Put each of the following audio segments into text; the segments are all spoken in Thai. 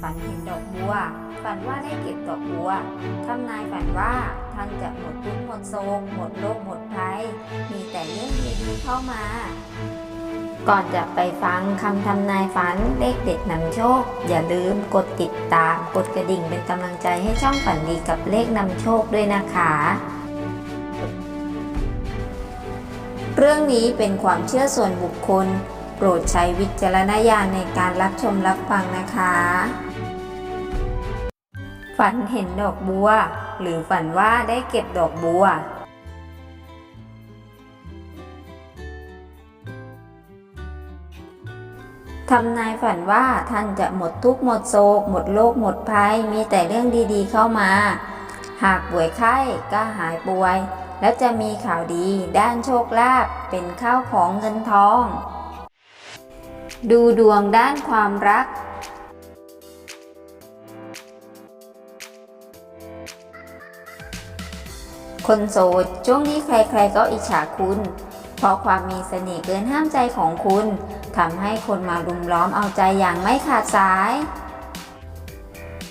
ฝันเห็นดอกบัว ฝันว่าได้เก็บดอกบัว ทำนายฝันว่าท่านจะหมดทุกข์หมดโศก หมดโรคหมดภัย มีแต่เรื่องดีๆเข้ามา ก่อนจะไปฟังคำทำนายฝันเลขเด็ดนำโชค อย่าลืมกดติดตาม กดกระดิ่งเป็นกำลังใจให้ช่องฝันดีกับเลขนำโชคด้วยนะคะเรื่องนี้เป็นความเชื่อส่วนบุคคล โปรดใช้วิจารณญาณในการรับชมรับฟังนะคะ ฝันเห็นดอกบัว หรือฝันว่าได้เก็บดอกบัวทำนายฝันว่าท่านจะหมดทุกข์หมดโศก หมดโรคหมดภัย มีแต่เรื่องดีๆเข้ามา หากป่วยไข้ก็หายป่วย และจะมีข่าวดีด้านโชคลาภเป็นข้าวของเงินทอง ดูดวงด้านความรัก คนโสดช่วงนี้ใครๆก็อิจฉาคุณ เพราะความมีเสน่ห์เกินห้ามใจของคุณทำให้คนมารุมล้อมเอาใจอย่างไม่ขาดสาย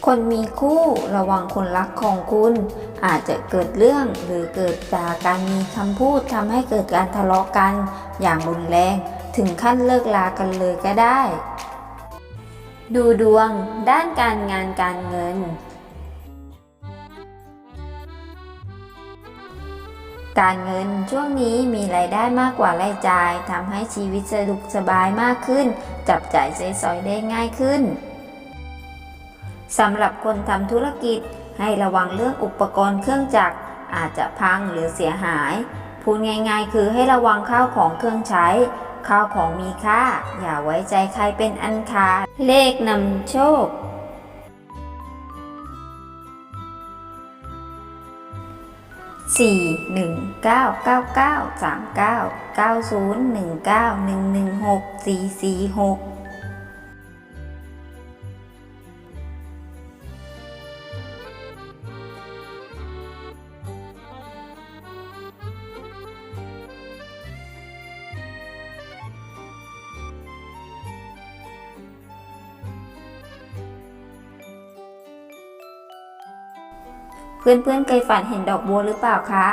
คนมีคู่ระวังคนรักของคุณ อาจจะเกิดเรื่องหรือเกิดจากการมีคำพูดทำให้เกิดการทะเลาะกัน อย่างรุนแรง ถึงขั้นเลิกลากันเลยก็ได้ ดูดวงด้านการงานการเงิน การเงินช่วงนี้มีรายได้มากกว่ารายจ่ายทำให้ชีวิตสะดวกสบายมากขึ้น จับจ่ายใช้สอยได้ง่ายขึ้นสำหรับคนทำธุรกิจให้ระวังเรื่องอุปกรณ์เครื่องจักรอาจจะพังหรือเสียหาย พูดง่ายๆ คือให้ระวังข้าวของเครื่องใช้ ข้าวของมีค่า อย่าไว้ใจใครเป็นอันขาดเลขนำโชค 4 1 9 9 9 3 9 9 0 1 9 1 1 6 4 4 6 เพื่อนๆเคยฝันเห็นดอกบัวหรือเปล่าคะ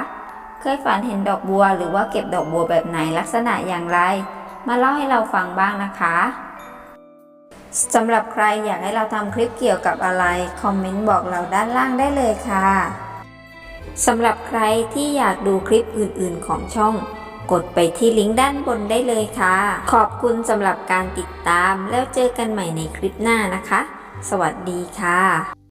เคยฝันเห็นดอกบัวหรือว่าเก็บดอกบัวแบบไหนลักษณะอย่างไร มาเล่าให้เราฟังบ้างนะคะสำหรับใครอยากให้เราทำคลิปเกี่ยวกับอะไร คอมเมนต์บอกเราด้านล่างได้เลยค่ะสำหรับใครที่อยากดูคลิปอื่นๆของช่อง กดไปที่ลิงก์ด้านบนได้เลยค่ะ ขอบคุณสำหรับการติดตามแล้วเจอกันใหม่ในคลิปหน้านะคะ สวัสดีค่ะ